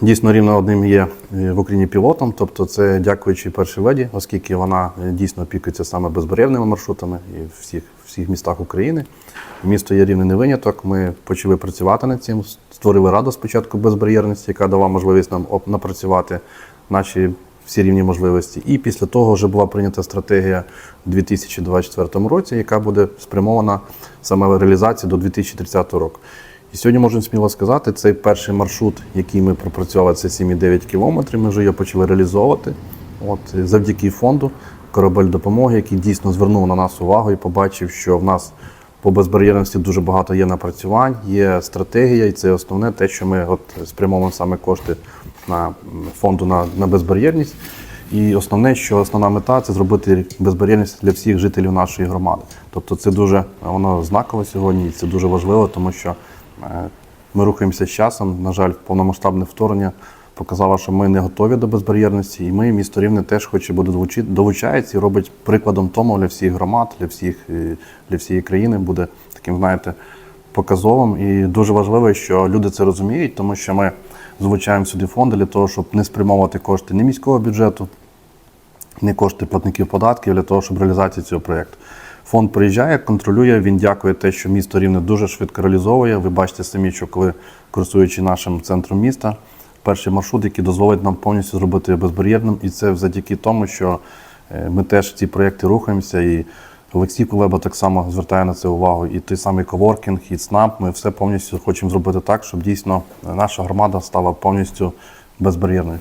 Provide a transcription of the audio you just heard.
Дійсно, рівно одним є е, в Україні пілотом, тобто це дякуючи першій леді, оскільки вона е, дійсно опікується саме безбар'єрними маршрутами і в всіх, всіх містах України. Місто є рівний не виняток. Ми почали працювати над цим. Створили раду спочатку безбар'єрності, яка дала можливість нам напрацювати наші всі рівні можливості. І після того вже була прийнята стратегія у 2024 році, яка буде спрямована саме в реалізацію до 2030 року. І сьогодні можемо сміло сказати, цей перший маршрут, який ми пропрацювали, це 7,9 кілометрів. Ми вже його почали реалізовувати. От завдяки фонду корабель допомоги, який дійсно звернув на нас увагу і побачив, що в нас по безбар'єрності дуже багато є напрацювань, є стратегія, і це основне те, що ми от спрямовуємо саме кошти на фонду на, на безбар'єрність. І основне, що основна мета це зробити безбар'єрність для всіх жителів нашої громади. Тобто це дуже воно знаково сьогодні, і це дуже важливо, тому що ми рухаємося з часом. На жаль, повномасштабне вторгнення показало, що ми не готові до безбар'єрності, і ми, місто Рівне, теж хоче буде долучається і робить прикладом тому для всіх громад, для всіх е, для всієї країни буде таким, знаєте, показовим. І дуже важливо, що люди це розуміють, тому що ми залучаємо сюди фонди для того, щоб не спрямовувати кошти не міського бюджету, не кошти платників податків для того, щоб реалізація цього проєкту. Фонд приїжджає, контролює. Він дякує те, що місто рівне дуже швидко реалізовує. Ви бачите самі, що коли користуючи нашим центром міста, перший маршрут, який дозволить нам повністю зробити безбар'єрним, і це завдяки тому, що е, ми теж ці проєкти рухаємося. І Олексій Кулеба так само звертає на це увагу. І той самий коворкінг, і ЦНАП. Ми все повністю хочемо зробити так, щоб дійсно наша громада стала повністю безбар'єрною.